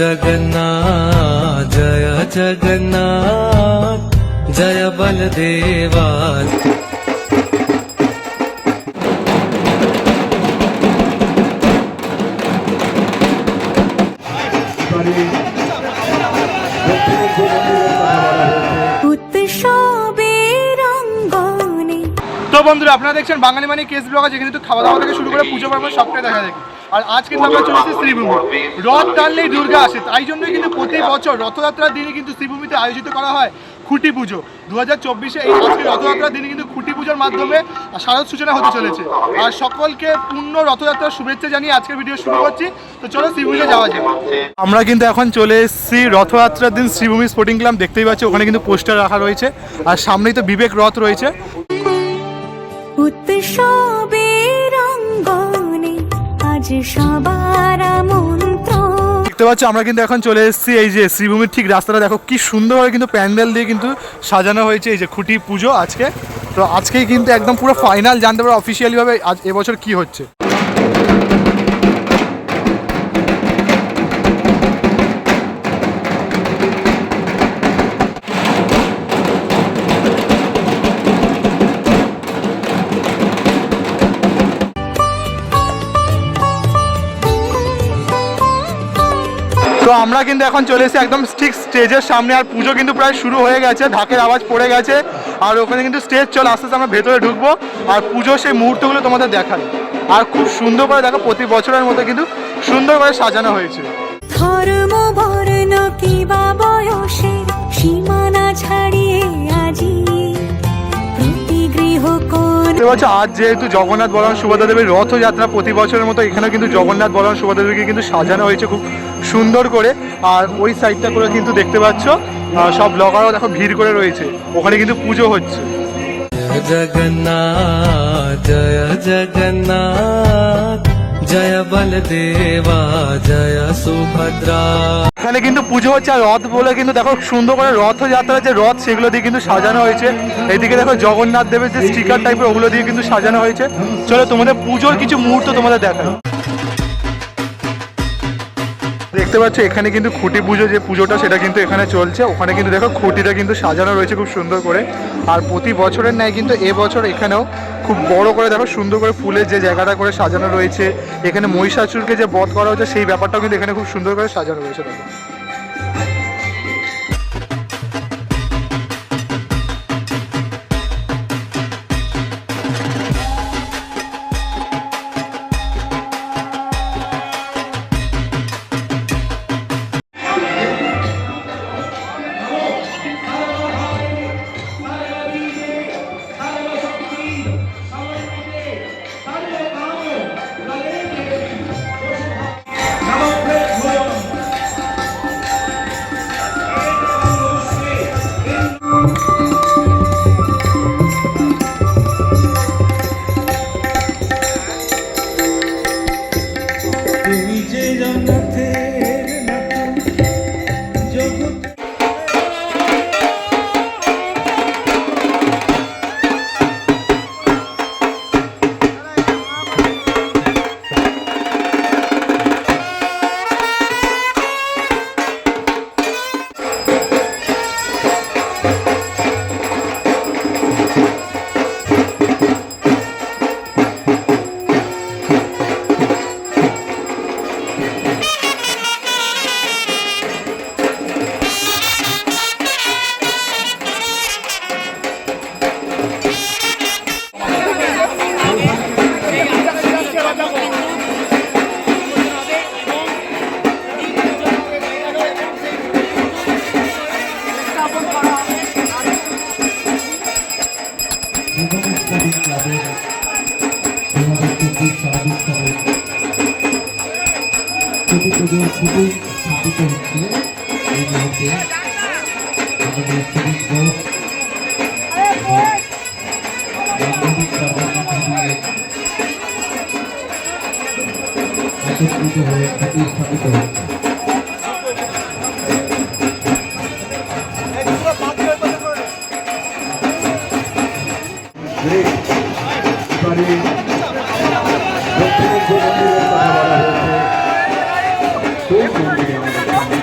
जगन्नाथ जय जगन्नाथ जय बलदेवा উৎসবের অঙ্গনে তো বন্ধুরা আপনারা দেখছেন বাঙালি মানে কেস ব্লগ যেখানে কিন্তু খাওয়া দাওয়া থেকে শুরু করে পুজো পার্বণ সবটাই দেখা যায় আর আজ কিন্তু আমরা চলে এসেছি শ্রীভূমি। রথ টানলেই দুর্গা আসে তাই জন্যই কিন্তু প্রতি বছর রথযাত্রার দিনে কিন্তু শ্রীভূমিতে আয়োজিত করা হয় খুঁটি পুজো। দু হাজার চব্বিশে এই আজকে রথযাত্রার দিনে কিন্তু খুঁটি পুজোর মাধ্যমে শারদ সূচনা হতে চলেছে। আর সকলকে পূর্ণ রথযাত্রার শুভেচ্ছা জানিয়ে আজকের ভিডিও শুরু করছি। তো চলো শ্রীভূমিতে যাওয়া যাক। আমরা কিন্তু এখন চলে এসেছি রথযাত্রার দিন শ্রীভূমি স্পোর্টিং ক্লাব। দেখতেই পাচ্ছি ওখানে কিন্তু পোস্টার রাখা রয়েছে। আর সামনেই তো বিবেক রথ রয়েছে। আজ দেখতে পাচ্ছ, আমরা কিন্তু এখন চলে এসেছি এই যে শ্রীভূমির ঠিক রাস্তাটা। দেখো কি সুন্দরভাবে কিন্তু প্যান্ডেল দিয়ে কিন্তু সাজানো হয়েছে এই যে খুঁটি পুজো আজকে। তো আজকেই কিন্তু একদম পুরো ফাইনাল জানতে পারো অফিসিয়ালি ভাবে আজ এবছর কি হচ্ছে। তো আমরা কিন্তু এখন চলে এসেছি একদম ঠিক স্টেজের সামনে আর পুজো কিন্তু প্রায় শুরু হয়ে গেছে ঢাকের আওয়াজ পড়ে গেছে আর ওখানে কিন্তু স্টেজ চলে আস্তে আস্তে আমরা ভেতরে ঢুকবো আর পুজোর সেই মুহূর্তগুলো তোমাদের দেখাই আর খুব সুন্দর করে দেখো প্রতি বছরের মতো কিন্তু সুন্দর করে সাজানো হয়েছে। ধর্ম বর্ণ কিবা বয়সে সীমানা ছাড়িয়ে আজি। প্রতি গৃহ কোণ দেখতে আজ যেহেতু জগন্নাথ বলরাম সুভদ্রা দেবীর রথযাত্রা প্রতি বছরের মতো এখানে কিন্তু জগন্নাথ বলরাম সুভদ্রা দেবীকে কিন্তু সাজানো হয়েছে খুব সুন্দর করে আর ওই সাইডটা করে কিন্তু দেখতে পাচ্ছ সব ব্লগার দেখো ভিড় করে রয়েছে। ওখানে কিন্তু পুজো হচ্ছে। জয় জগন্নাথ জয় জয় সুভদ্রা। এখানে কিন্তু পুজো হচ্ছে আর রথ বলে কিন্তু দেখো সুন্দর করে রথযাত্রা যে রথ সেগুলো দিয়ে কিন্তু সাজানো হয়েছে। এদিকে দেখো জগন্নাথ দেবের যে স্টিকার টাইপের ওগুলো দিয়ে কিন্তু সাজানো হয়েছে। চলো তোমাদের পুজোর কিছু মুহূর্ত তোমাদের দেখো দেখতে পাচ্ছ, এখানে কিন্তু খুঁটি পুজো যে পুজোটা, সেটা কিন্তু এখানে চলছে। ওখানে কিন্তু দেখো, খুঁটিটা কিন্তু সাজানো রয়েছে খুব সুন্দর করে। আর প্রতি বছরের ন্যায় কিন্তু এবছর এখানেও খুব বড় করে দেখো, সুন্দর করে ফুলের যে জায়গাটা করে সাজানো রয়েছে, এখানে মহিষাসুরকে যে বধ করা হচ্ছে সেই ব্যাপারটাও কিন্তু এখানে খুব সুন্দর করে সাজানো রয়েছে দেখো। ক্লাবের তোমাদেরকে খুব স্বাগত করে ছোট পুজোর খুবই স্থাপিত হচ্ছে এই মুহূর্তে আমাদের হচ্ছে এবারে দক্ষিণের যে মন্দিরের কথা বলা হয়েছে সেই মন্দিরে আমাদের সামনে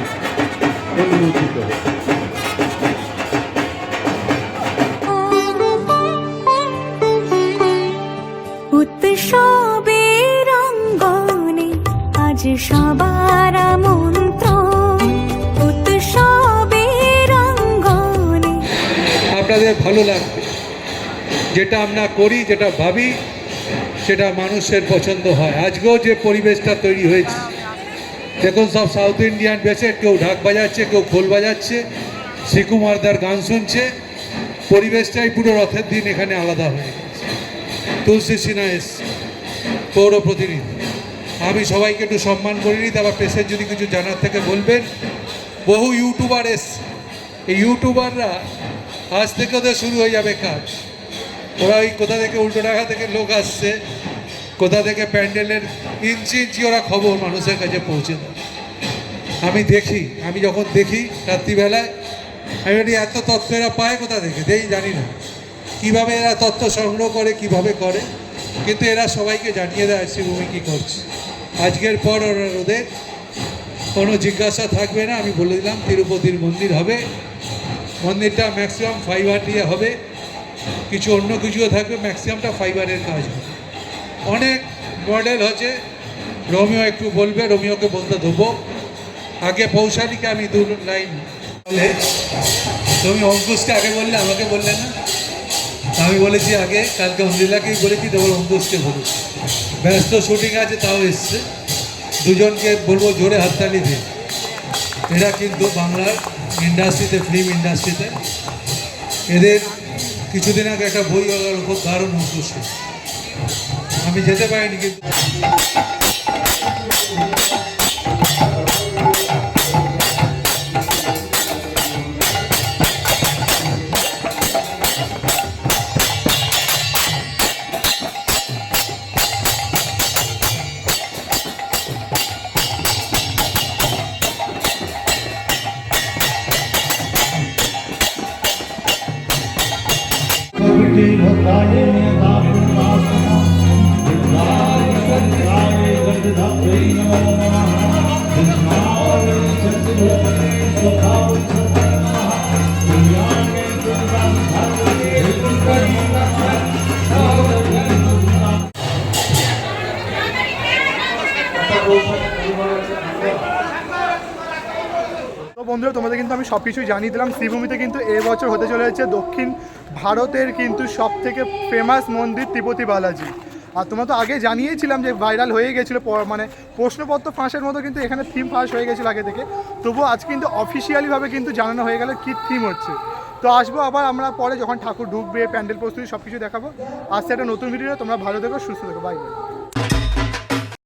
উৎসবের অঙ্গনে আজ সবার মন্ত্র উৎসবের অঙ্গনে আপনাদের ভালো লাগবে। যেটা আমরা করি, যেটা ভাবি, সেটা মানুষের পছন্দ হয়। আজকেও যে পরিবেশটা তৈরি হয়েছে। দেখুন, সব সাউথ ইন্ডিয়ান বেসে কেউ ঢাক বাজাচ্ছে, কেউ খোল বাজাচ্ছে শ্রীকুমারদার গান শুনছে। পরিবেশটাই পুরো রথের দিন এখানে আলাদা হয়ে গেছে। তুলসী সিনহা এসছে, পৌর প্রতিনিধি। আমি সবাইকে একটু সম্মান করে নিই, তারপর প্রেসের যদি কিছু জানার থেকে বলবেন। বহু ইউটিউবার এসছে। এই ইউটিউবাররা আজ থেকে ওদের শুরু হয়ে যাবে কাজ। ওরা ওই কোথা থেকে উল্টো টাকা থেকে লোক আসছে, কোথা থেকে প্যান্ডেলের ইঞ্চি ইঞ্চি ওরা খবর মানুষের কাছে পৌঁছে আমি দেখি, আমি যখন দেখি রাত্রিবেলায়, আমি বলি, এত তথ্য এরা পায় কোথা থেকে? দেই, জানি না। কীভাবে এরা তথ্য সংগ্রহ করে, কীভাবে করে? কিন্তু এরা সবাইকে জানিয়ে দেয় শ্রীভূমি কী করছে? আজকের পর ওরা ওদের কোনো জিজ্ঞাসা থাকবে না, আমি বলে দিলাম, তিরুপতির মন্দির হবে। মন্দিরটা ম্যাক্সিমাম ফাইভ দিয়ে হবে। কিছু অন্য কিছুও থাকবে ম্যাক্সিমামটা ফাইবারের কাজ অনেক মডেল হচ্ছে রোমিও একটু বলবে, রোমিওকে বলতে দেবো আগে পৌঁছালিকে আমি দু লাইন বলে। তুমি অঙ্কুশকে আগে বললে, আমাকে বললে না? আমি বলেছি আগে, কালকে অঞ্জিলাকেই বলেছি তখন অঙ্কুশকে বলেছি ব্যস্ত শুটিং আছে, তাও এসছে। দুজনকে বলব, জোরে হাততালি দিয়ে এরা কিন্তু বাংলার ইন্ডাস্ট্রিতে ফিল্ম ইন্ডাস্ট্রিতে এদের কিছুদিন আগে একটা বই গেল খুব দারুণ অঙ্কুশ আমি যেতে পারিনি কিন্তু বন্ধুরা, তোমাদের কিন্তু আমি সব কিছুই জানিয়ে দিলাম। শ্রীভূমিতে কিন্তু এবছর হতে চলেছে দক্ষিণ ভারতের কিন্তু সব থেকে ফেমাস মন্দির তিপতি বালাজি। আর তোমরা তো আগে জানিয়েছিলাম যে ভাইরাল হয়ে গেছিল মানে প্রশ্নপত্র ফাঁসের মতো কিন্তু এখানে থিম ফাঁস হয়ে গেছিল আগে থেকে। তবুও আজ কিন্তু অফিসিয়ালিভাবে কিন্তু জানানো হয়ে গেল কী থিম হচ্ছে। তো আসব আবার আমরা পরে যখন ঠাকুর ঢুকবে প্যান্ডেল প্রস্তুতি সব কিছু দেখাবো। আজকে একটা নতুন ভিডিও তোমরা ভালো থেকো, সুস্থ থেকো বাই বাই